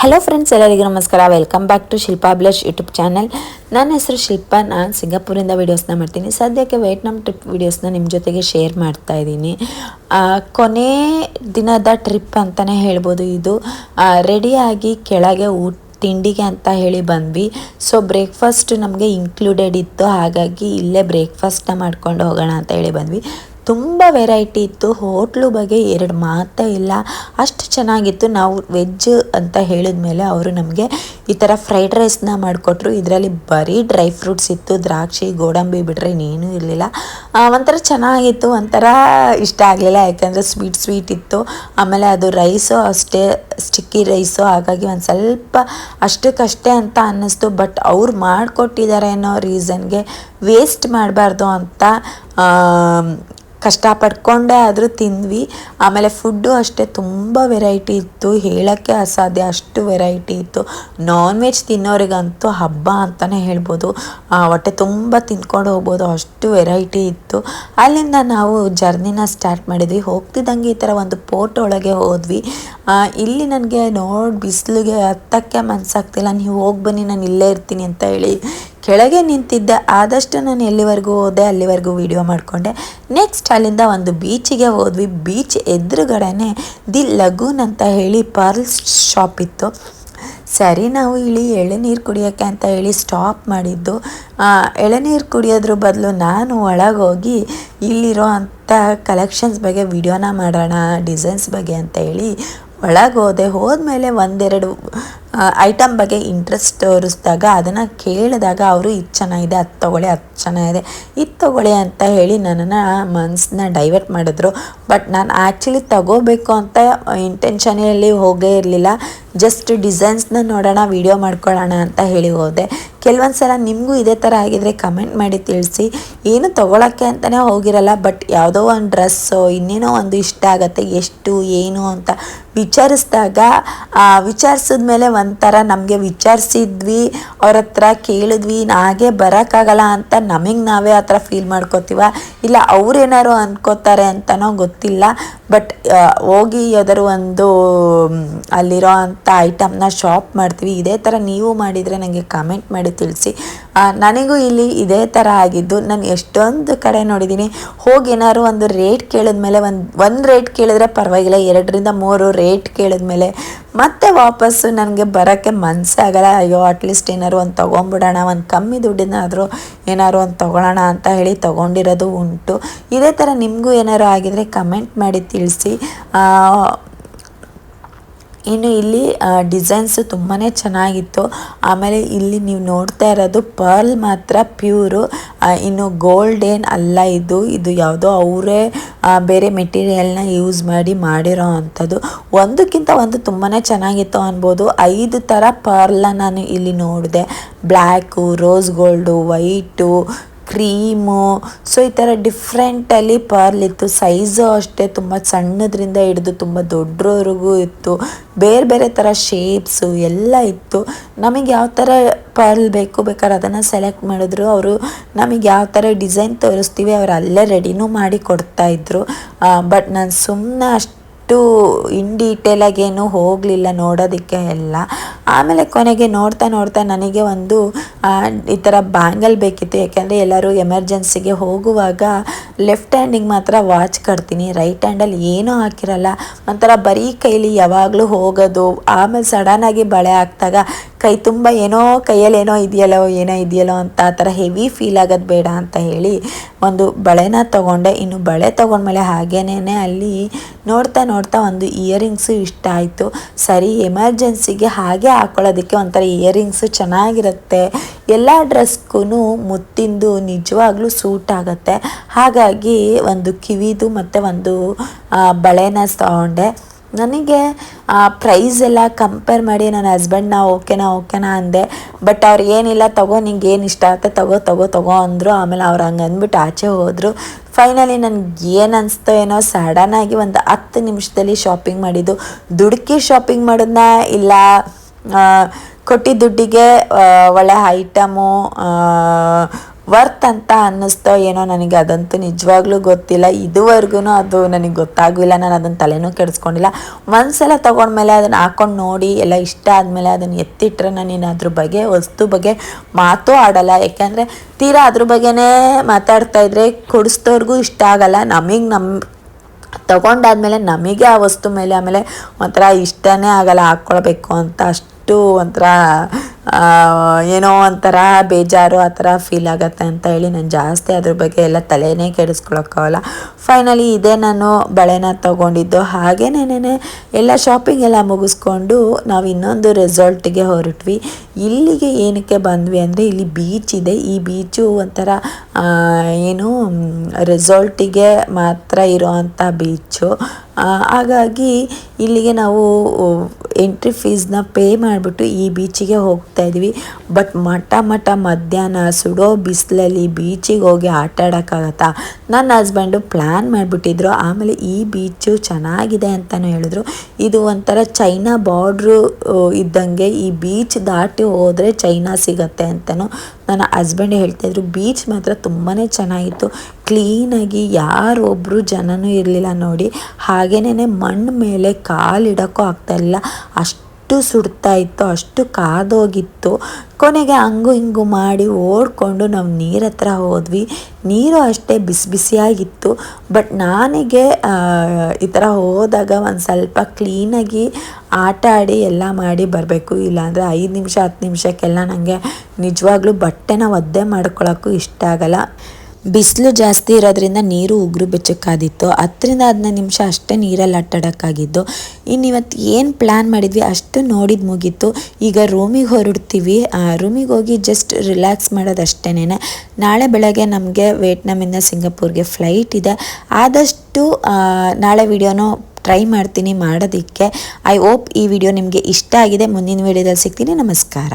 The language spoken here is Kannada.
ಹಲೋ ಫ್ರೆಂಡ್ಸ್ ಎಲ್ಲರಿಗೂ ನಮಸ್ಕಾರ. Welcome back to Shilpa blush YouTube channel ನನ್ನ ಹೆಸರು ಶಿಲ್ಪಾ. ನಾನು ಸಿಂಗಾಪುರಿಂದ ವೀಡಿಯೋಸ್ನ ಮಾಡ್ತೀನಿ. ಸದ್ಯಕ್ಕೆ ವಿಯೆಟ್ನಾಮ್ ಟ್ರಿಪ್ ವೀಡಿಯೋಸ್ನ ನಿಮ್ಮ ಜೊತೆಗೆ ಶೇರ್ ಮಾಡ್ತಾ ಇದ್ದೀನಿ. ಕೊನೆ ದಿನದ ಟ್ರಿಪ್ ಅಂತಲೇ ಹೇಳ್ಬೋದು ಇದು. ರೆಡಿಯಾಗಿ ಕೆಳಗೆ ಊಟ ತಿಂಡಿಗೆ ಅಂತ ಹೇಳಿ ಬಂದ್ವಿ. ಸೊ ಬ್ರೇಕ್ಫಾಸ್ಟ್ ನಮಗೆ ಇನ್ಕ್ಲೂಡೆಡ್ ಇತ್ತು. ಹಾಗಾಗಿ ಇಲ್ಲೇ ಬ್ರೇಕ್ಫಾಸ್ಟ್ನ ಮಾಡ್ಕೊಂಡು ಹೋಗೋಣ ಅಂತ ಹೇಳಿ ಬಂದ್ವಿ. ತುಂಬ ವೆರೈಟಿ ಇತ್ತು. ಹೋಟ್ಲು ಬಗ್ಗೆ ಎರಡು ಮಾತೇ ಇಲ್ಲ. ಅಷ್ಟು ಚೆನ್ನಾಗಿತ್ತು. ನಾವು ವೆಜ್ ಅಂತ ಹೇಳಿದ ಮೇಲೆ ಅವರು ನಮಗೆ ಈ ಥರ ಫ್ರೈಡ್ ರೈಸ್ನ ಮಾಡಿಕೊಟ್ರು. ಇದರಲ್ಲಿ ಬರೀ ಡ್ರೈ ಫ್ರೂಟ್ಸ್ ಇತ್ತು. ದ್ರಾಕ್ಷಿ, ಗೋಡಂಬಿ ಬಿಟ್ಟರೆ ಇನ್ನೇನೂ ಇರಲಿಲ್ಲ. ಒಂಥರ ಚೆನ್ನಾಗಿತ್ತು. ಒಂಥರ ಇಷ್ಟ ಆಗಲಿಲ್ಲ. ಯಾಕಂದರೆ ಸ್ವೀಟ್ ಸ್ವೀಟ್ ಇತ್ತು. ಆಮೇಲೆ ಅದು ರೈಸು ಅಷ್ಟೇ ಸ್ಟಿಕ್ಕಿ ರೈಸು ಹಾಗಾಗಿ ಒಂದು ಸ್ವಲ್ಪ ಅಷ್ಟಕ್ಕಷ್ಟೇ ಅಂತ ಅನ್ನಿಸ್ತು. ಬಟ್ ಅವ್ರು ಮಾಡಿಕೊಟ್ಟಿದ್ದಾರೆ ಅನ್ನೋ ರೀಸನ್ಗೆ ವೇಸ್ಟ್ ಮಾಡಬಾರ್ದು ಅಂತ ಆಮ್, ಕಷ್ಟಪಟ್ಕೊಂಡೇ ಆದರೂ ತಿಂದ್ವಿ. ಆಮೇಲೆ ಫುಡ್ಡು ಅಷ್ಟೇ ತುಂಬ ವೆರೈಟಿ ಇತ್ತು. ಹೇಳೋಕ್ಕೆ ಅಸಾಧ್ಯ ಅಷ್ಟು ವೆರೈಟಿ ಇತ್ತು. ನಾನ್ ವೆಜ್ ತಿನ್ನೋರಿಗಂತೂ ಹಬ್ಬ ಅಂತಲೇ ಹೇಳ್ಬೋದು. ಹೊಟ್ಟೆ ತುಂಬ ತಿನ್ಕೊಂಡು ಹೋಗ್ಬೋದು. ಅಷ್ಟು ವೆರೈಟಿ ಇತ್ತು. ಅಲ್ಲಿಂದ ನಾವು ಜರ್ನಿನ ಸ್ಟಾರ್ಟ್ ಮಾಡಿದ್ವಿ. ಹೋಗ್ತಿದ್ದಂಗೆ ಈ ಥರ ಒಂದು ಪೋರ್ಟ್ ಒಳಗೆ ಹೋದ್ವಿ. ಇಲ್ಲಿ ನನಗೆ ನೋಡಿ ಬಿಸಿಲಿಗೆ ಹತ್ತಕ್ಕೆ ಮನಸ್ಸಾಗ್ತಿಲ್ಲ ನೀವು ಹೋಗಿ ಬನ್ನಿ, ನಾನು ಇಲ್ಲೇ ಇರ್ತೀನಿ ಅಂತ ಹೇಳಿ ಕೆಳಗೆ ನಿಂತಿದ್ದೆ. ಆದಷ್ಟು ನಾನು ಎಲ್ಲಿವರೆಗೂ ಹೋದೆ, ಅಲ್ಲಿವರೆಗೂ ವಿಡಿಯೋ ಮಾಡಿಕೊಂಡೆ. ನೆಕ್ಸ್ಟ್ ಅಲ್ಲಿಂದ ಒಂದು ಬೀಚಿಗೆ ಹೋದ್ವಿ. ಬೀಚ್ ಎದುರುಗಡೆನೇ ದಿ ಲಗೂನ್ ಅಂತ ಹೇಳಿ ಪರ್ಲ್ಸ್ ಶಾಪ್ ಇತ್ತು. ಸರಿ, ನಾವು ಇಲ್ಲಿ ಎಳನೀರು ಕುಡಿಯೋಕ್ಕೆ ಅಂತ ಹೇಳಿ ಸ್ಟಾಪ್ ಮಾಡಿದ್ದು. ಎಳನೀರು ಕುಡಿಯೋದ್ರ ಬದಲು ನಾನು ಒಳಗೋಗಿ ಇಲ್ಲಿರೋ ಅಂಥ ಕಲೆಕ್ಷನ್ಸ್ ಬಗ್ಗೆ ವಿಡಿಯೋನ ಮಾಡೋಣ ಡಿಸೈನ್ಸ್ ಬಗ್ಗೆ ಅಂತ ಹೇಳಿ ಒಳಗೆ ಹೋದೆ ಹೋದ್ಮೇಲೆ ಒಂದೆರಡು ಐಟಮ್ ಬಗ್ಗೆ ಇಂಟ್ರೆಸ್ಟ್ ತೋರಿಸಿದಾಗ ಅದನ್ನು ಕೇಳಿದಾಗ ಅವರು, ಇದು ಚೆನ್ನಾಗಿದೆ, ಅದು ತೊಗೊಳ್ಳಿ, ಅದು ಚೆನ್ನಾಗಿದೆ. ಇದು ತೊಗೊಳ್ಳಿ ಅಂತ ಹೇಳಿ ನನ್ನನ್ನು ಮನಸ್ಸನ್ನ ಡೈವರ್ಟ್ ಮಾಡಿದ್ರು. ಬಟ್ ನಾನು ಆ್ಯಕ್ಚುಲಿ ತಗೋಬೇಕು ಅಂತ ಇಂಟೆನ್ಷನಲ್ಲಿ ಹೋಗೇ ಇರಲಿಲ್ಲ. ಜಸ್ಟ್ ಡಿಸೈನ್ಸ್ನ ನೋಡೋಣ ವಿಡಿಯೋ ಮಾಡ್ಕೊಳ್ಳೋಣ ಅಂತ ಹೇಳಿ ಹೋದೆ. ಕೆಲವೊಂದು ಸಲ ನಿಮಗೂ ಇದೇ ಥರ ಆಗಿದ್ದರೆ ಕಮೆಂಟ್ ಮಾಡಿ ತಿಳಿಸಿ. ಏನು ತೊಗೊಳಕ್ಕೆ ಅಂತಲೇ ಹೋಗಿರಲ್ಲ ಬಟ್ ಯಾವುದೋ ಒಂದು ಡ್ರೆಸ್ಸು ಇನ್ನೇನೋ ಒಂದು ಇಷ್ಟ ಆಗುತ್ತೆ, ಎಷ್ಟು, ಏನು ಅಂತ ವಿಚಾರಿಸಿದಾಗ ವಿಚಾರಿಸಿದ ಮೇಲೆ ಒಂಥರ ನಮಗೆ ವಿಚಾರಿಸಿದ್ವಿ, ಅವ್ರ ಹತ್ರ ಕೇಳಿದ್ವಿ ನಾಗೆ ಬರೋಕ್ಕಾಗಲ್ಲ ಅಂತ ನಮಗೆ ನಾವೇ ಆ ಥರ ಫೀಲ್ ಮಾಡ್ಕೋತೀವ? ಇಲ್ಲ ಅವ್ರೇನಾರು ಅಂದ್ಕೋತಾರೆ ಅಂತನೋ ಗೊತ್ತಿಲ್ಲ ಬಟ್ ಹೋಗಿ ಯಾವ್ದಾದ್ರು ಒಂದು ಅಲ್ಲಿರೋ ಅಂಥ ಐಟಮ್ನ ಶಾಪ್ ಮಾಡ್ತೀವಿ. ಇದೇ ಥರ ನೀವು ಮಾಡಿದರೆ ನನಗೆ ಕಮೆಂಟ್ ಮಾಡಿ ತಿಳಿಸಿ. ನನಗೂ ಇಲ್ಲಿ ಇದೇ ಥರ ಆಗಿದ್ದು, ನಾನು ಎಷ್ಟೊಂದು ಕಡೆ ನೋಡಿದ್ದೀನಿ. ಹೋಗಿ ಏನಾದ್ರು ಒಂದು ರೇಟ್ ಕೇಳಿದ್ಮೇಲೆ ಒಂದು ಒಂದು ರೇಟ್ ಕೇಳಿದ್ರೆ ಪರವಾಗಿಲ್ಲ, ಎರಡರಿಂದ ಮೂರು ರೇಟ್ ಕೇಳಿದ್ಮೇಲೆ ಮತ್ತೆ ವಾಪಸ್ಸು ನನಗೆ ಬರೋಕ್ಕೆ ಮನಸ್ಸಾಗಲ್ಲ ಅಯ್ಯೋ ಅಟ್ಲೀಸ್ಟ್ ಏನಾರು ಒಂದು ತೊಗೊಂಬಿಡೋಣ, ಒಂದು ಕಮ್ಮಿ ದುಡ್ಡಿನಾದರೂ ಏನಾದ್ರು ಒಂದು ತೊಗೊಳ್ಳೋಣ ಅಂತ ಹೇಳಿ ತೊಗೊಂಡಿರೋದು ಉಂಟು. ಇದೇ ಥರ ನಿಮಗೂ ಏನಾದ್ರು ಆಗಿದರೆ ಕಮೆಂಟ್ ಮಾಡಿ ತಿಳಿಸಿ. ಇನ್ನು ಇಲ್ಲಿ ಡಿಸೈನ್ಸು ತುಂಬಾ ಚೆನ್ನಾಗಿತ್ತು. ಆಮೇಲೆ ಇಲ್ಲಿ ನೀವು ನೋಡ್ತಾ ಇರೋದು ಪರ್ಲ್ ಮಾತ್ರ ಪ್ಯೂರು ಇನ್ನು ಗೋಲ್ಡ್ ಏನು ಅಲ್ಲ ಇದು. ಇದು ಯಾವುದೋ ಅವರೇ ಬೇರೆ ಮೆಟೀರಿಯಲ್ನ ಯೂಸ್ ಮಾಡಿ ಮಾಡಿರೋ ಅಂಥದ್ದು. ಒಂದಕ್ಕಿಂತ ಒಂದು ತುಂಬಾ ಚೆನ್ನಾಗಿತ್ತು ಅನ್ಬೋದು. ಐದು ಥರ ಪರ್ಲ ನಾನು ಇಲ್ಲಿ ನೋಡಿದೆ. Black rose gold white cream so ಈ ಥರ ಡಿಫ್ರೆಂಟಲ್ಲಿ ಪರ್ಲ್ ಇತ್ತು. ಸೈಜು ಅಷ್ಟೇ ತುಂಬ ಸಣ್ಣದ್ರಿಂದ ಹಿಡಿದು ತುಂಬ ದೊಡ್ಡವರೆಗೂ ಇತ್ತು. ಬೇರೆ ಬೇರೆ ಥರ ಶೇಪ್ಸು ಎಲ್ಲ ಇತ್ತು. ನಮಗೆ ಯಾವ ಥರ ಪರ್ಲ್ ಬೇಕು ಬೇಕಾದ್ರೆ ಅದನ್ನು ಸೆಲೆಕ್ಟ್ ಮಾಡಿದ್ರು. ಅವರು ನಮಗೆ ಯಾವ ಥರ ಡಿಸೈನ್ ತೋರಿಸ್ತೀವಿ ಅವರು ಅಲ್ಲೇ ರೆಡಿನೂ ಮಾಡಿ ಕೊಡ್ತಾ ಕೊಡ್ತಾಯಿದ್ರು ಬಟ್ ನಾನು ಸುಮ್ಮನೆ ಅಷ್ಟು ಇನ್ ಡೀಟೇಲಾಗಿ ಏನು ಹೋಗಲಿಲ್ಲ ನೋಡೋದಕ್ಕೆ ಎಲ್ಲ. ಆಮೇಲೆ ಕೊನೆಗೆ ನೋಡ್ತಾ ನೋಡ್ತಾ ನನಗೆ ಒಂದು ಈ ಥರ ಬ್ಯಾಂಗಲ್ ಬೇಕಿತ್ತು. ಯಾಕೆಂದರೆ ಎಲ್ಲರೂ ಎಮರ್ಜೆನ್ಸಿಗೆ ಹೋಗುವಾಗ ಲೆಫ್ಟ್ ಹ್ಯಾಂಡಿಗೆ ಮಾತ್ರ ವಾಚ್ ಕಟ್ತೀನಿ. ರೈಟ್ ಹ್ಯಾಂಡಲ್ಲಿ ಏನೂ ಹಾಕಿರಲ್ಲ. ಒಂಥರ ಬರೀ ಕೈಲಿ ಯಾವಾಗಲೂ ಹೋಗೋದು. ಆಮೇಲೆ ಸಡನ್ನಾಗಿ ಬಳೆ ಹಾಕ್ದಾಗ ಕೈ ತುಂಬ ಏನೋ ಕೈಯಲ್ಲಿ ಏನೋ ಇದೆಯಲ್ಲೋ ಏನೋ ಇದೆಯಲ್ಲೋ ಅಂತ ಆ ಥರ ಹೆವಿ ಫೀಲ್ ಆಗೋದು ಬೇಡ ಅಂತ ಹೇಳಿ ಒಂದು ಬಳೆನ ತೊಗೊಂಡೆ. ಇನ್ನು ಬಳೆ ತೊಗೊಂಡ್ಮೇಲೆ ಹಾಗೇನೇ ಅಲ್ಲಿ ನೋಡ್ತಾ ನೋಡ್ತಾ ಒಂದು ಇಯರಿಂಗ್ಸು ಇಷ್ಟ ಆಯಿತು. ಸರಿ ಎಮರ್ಜೆನ್ಸಿಗೆ ಹಾಗೆ ಹಾಕ್ಕೊಳ್ಳೋದಕ್ಕೆ ಒಂಥರ ಇಯರಿಂಗ್ಸು ಚೆನ್ನಾಗಿರುತ್ತೆ. ಎಲ್ಲ ಡ್ರೆಸ್ಗೂ ಮುತ್ತಿಂದು ನಿಜವಾಗ್ಲೂ ಸೂಟ್ ಆಗುತ್ತೆ. ಹಾಗಾಗಿ ಒಂದು ಕಿವಿದು ಮತ್ತು ಒಂದು ಬಳೆನ ತಗೊಂಡೆ. ನನಗೆ ಪ್ರೈಸ್ ಎಲ್ಲ ಕಂಪೇರ್ ಮಾಡಿ ನನ್ನ ಹಸ್ಬೆಂಡ್ನ ಓಕೆನಾ ಓಕೆನಾ ಅಂದೆ. ಬಟ್ ಅವ್ರು ಏನಿಲ್ಲ, ತಗೋ, ನಿಂಗೆ ಏನು ಇಷ್ಟ ಆಗುತ್ತೆ ತಗೋ ತಗೋ ತಗೋ ಅಂದರು. ಆಮೇಲೆ ಅವ್ರು ಹಂಗೆ ಅಂದ್ಬಿಟ್ಟು ಆಚೆ ಹೋದರು. ಫೈನಲಿ ನನಗೆ ಏನು ಅನಿಸ್ತೋ ಏನೋ ಸಡನ್ನಾಗಿ ಒಂದು ಹತ್ತು ನಿಮಿಷದಲ್ಲಿ ಶಾಪಿಂಗ್ ಮಾಡಿದ್ದು. ದುಡುಕಿ ಶಾಪಿಂಗ್ ಮಾಡೋದನ್ನ ಇಲ್ಲ ಕೊಟ್ಟಿದ್ದ ದುಡ್ಡಿಗೆ ಒಳ್ಳೆ ಐಟಮು ವರ್ತ್ ಅಂತ ಅನ್ನಿಸ್ತೋ ಏನೋ ನನಗೆ ಅದಂತೂ ನಿಜವಾಗ್ಲೂ ಗೊತ್ತಿಲ್ಲ. ಇದುವರೆಗೂ ಅದು ನನಗೆ ಗೊತ್ತಾಗಲಿಲ್ಲ. ನಾನು ಅದನ್ನು ತಲೆನೂ ಕೆಡಿಸ್ಕೊಂಡಿಲ್ಲ. ಒಂದ್ಸಲ ತೊಗೊಂಡ್ಮೇಲೆ ಅದನ್ನು ಹಾಕೊಂಡು ನೋಡಿ, ಎಲ್ಲ ಇಷ್ಟ ಆದಮೇಲೆ ಅದನ್ನು ಎತ್ತಿಟ್ರೆ ನಾನು ಅದ್ರ ಬಗ್ಗೆ ವಸ್ತು ಬಗ್ಗೆ ಮಾತೂ ಆಡಲ್ಲ. ಯಾಕೆಂದರೆ ತೀರಾ ಅದ್ರ ಬಗ್ಗೆನೇ ಮಾತಾಡ್ತಾ ಇದ್ರೆ ಕೊಡಿಸ್ದವ್ರಿಗೂ ಇಷ್ಟ ಆಗಲ್ಲ. ನಮಗೆ ನಮ್ಮ ತಗೊಂಡಾದ್ಮೇಲೆ ನಮಗೆ ಆ ವಸ್ತು ಮೇಲೆ ಆಮೇಲೆ ಒಂಥರ ಇಷ್ಟನೇ ಆಗಲ್ಲ. ಹಾಕ್ಕೊಳ್ಬೇಕು ಅಂತ ಅಷ್ಟು ಒಂಥರ ಏನೋ ಒಂಥರ ಬೇಜಾರು ಆ ಥರ ಫೀಲ್ ಆಗತ್ತೆ ಅಂತ ಹೇಳಿ ನಾನು ಜಾಸ್ತಿ ಅದ್ರ ಬಗ್ಗೆ ಎಲ್ಲ ತಲೆನೇ ಕೆಡಿಸ್ಕೊಳಕ್ಕಾಗಲ್ಲ. ಫೈನಲಿ ಇದೇ ನಾನು ಬಳೆನ ತೊಗೊಂಡಿದ್ದು. ಹಾಗೇನೇನೆ ಎಲ್ಲ ಶಾಪಿಂಗ್ ಎಲ್ಲ ಮುಗಿಸ್ಕೊಂಡು ನಾವು ಇನ್ನೊಂದು ರೆಸಾರ್ಟಿಗೆ ಹೊರಟ್ವಿ. ಇಲ್ಲಿಗೆ ಏನಕ್ಕೆ ಬಂದ್ವಿ ಅಂದರೆ ಇಲ್ಲಿ ಬೀಚ್ ಇದೆ. ಈ ಬೀಚು ಒಂಥರ ಏನು ರೆಸಾರ್ಟಿಗೆ ಮಾತ್ರ ಇರೋವಂಥ ಬೀಚು ಹಾಗಾಗಿ ಇಲ್ಲಿಗೆ ನಾವು ಎಂಟ್ರಿ ಫೀಸ್ನ ಪೇ ಮಾಡಿಬಿಟ್ಟು ಈ ಬೀಚಿಗೆ ಹೋಗ್ತಾ ಇದ್ವಿ. ಬಟ್ ಮಠ ಮಠ ಮಧ್ಯಾಹ್ನ ಸುಡೋ ಬಿಸಿಲಲ್ಲಿ ಬೀಚಿಗೆ ಹೋಗಿ ಆಟ ಆಡೋಕ್ಕಾಗತ್ತಾ? ನನ್ನ ಹಸ್ಬೆಂಡು ಪ್ಲ್ಯಾನ್ ಮಾಡಿಬಿಟ್ಟಿದ್ರು. ಆಮೇಲೆ ಈ ಬೀಚು ಚೆನ್ನಾಗಿದೆ ಅಂತಲೂ ಹೇಳಿದ್ರು. ಇದು ಒಂಥರ ಚೈನಾ ಬಾರ್ಡ್ರು ಇದ್ದಂಗೆ ಈ ಬೀಚ್ ದಾಟಿ ಹೋದರೆ ಚೈನಾ ಸಿಗತ್ತೆ ಅಂತಲೂ ನನ್ನ ಹಸ್ಬೆಂಡ್ ಹೇಳ್ತಾಯಿದ್ರು ಬೀಚ್ ಮಾತ್ರ ತುಂಬಾ ಚೆನ್ನಾಗಿತ್ತು. ಕ್ಲೀನಾಗಿ ಯಾರೊಬ್ಬರು ಜನನೂ ಇರಲಿಲ್ಲ ನೋಡಿ. ಹಾಗೇನೇ ಮಣ್ಣು ಮೇಲೆ ಕಾಲಿಡೋಕ್ಕೂ ಇಲ್ಲ. ಅಷ್ಟು ಸುಡ್ತಾ ಇತ್ತು, ಅಷ್ಟು ಕಾದೋಗಿತ್ತು. ಕೊನೆಗೆ ಹಂಗು ಹಿಂಗು ಮಾಡಿ ಓಡ್ಕೊಂಡು ನಾವು ನೀರ ಹತ್ರ ಹೋದ್ವಿ. ನೀರು ಅಷ್ಟೇ ಬಿಸಿ ಬಿಸಿಯಾಗಿತ್ತು. ಬಟ್ ನನಗೆ ಈ ಥರ ಹೋದಾಗ ಒಂದು ಸ್ವಲ್ಪ ಕ್ಲೀನಾಗಿ ಆಟ ಆಡಿ ಎಲ್ಲ ಮಾಡಿ ಬರಬೇಕು. ಇಲ್ಲಾಂದರೆ ಐದು ನಿಮಿಷ, ಹತ್ತು ನಿಮಿಷಕ್ಕೆಲ್ಲ ನನಗೆ ನಿಜವಾಗ್ಲೂ ಬಟ್ಟೆನ ಒದ್ದೆ ಮಾಡ್ಕೊಳ್ಳೋಕ್ಕೂ ಇಷ್ಟ ಆಗಲ್ಲ. ಬಿಸಿಲು ಜಾಸ್ತಿ ಇರೋದ್ರಿಂದ ನೀರು ಉಗುರು ಬೆಚ್ಚಕ್ಕಾದಿತ್ತು ಹತ್ತರಿಂದ ಹದಿನೈದು ನಿಮಿಷ ಅಷ್ಟೇ ನೀರಲ್ಲಿ ಅಟ್ಟಾಡೋಕ್ಕಾಗಿದ್ದು ಇನ್ನಿವತ್ತು ಏನು ಪ್ಲ್ಯಾನ್ ಮಾಡಿದ್ವಿ? ಅಷ್ಟು ನೋಡಿದ್ದು ಮುಗೀತು. ಈಗ ರೂಮಿಗೆ ಹೊರಡ್ತೀವಿ. ರೂಮಿಗೆ ಹೋಗಿ ಜಸ್ಟ್ ರಿಲ್ಯಾಕ್ಸ್ ಮಾಡೋದಷ್ಟೇ ನಾಳೆ ಬೆಳಗ್ಗೆ ನಮಗೆ ವಿಯೆಟ್ನಾಮಿಂದ ಸಿಂಗಾಪುರ್ಗೆ ಫ್ಲೈಟ್ ಇದೆ. ಆದಷ್ಟು ನಾಳೆ ವಿಡಿಯೋನೂ ಟ್ರೈ ಮಾಡ್ತೀನಿ ಮಾಡೋದಕ್ಕೆ. ಐ ಹೋಪ್ ಈ ವಿಡಿಯೋ ನಿಮಗೆ ಇಷ್ಟ ಆಗಿದೆ. ಮುಂದಿನ ವಿಡಿಯೋದಲ್ಲಿ ಸಿಗ್ತೀನಿ. ನಮಸ್ಕಾರ.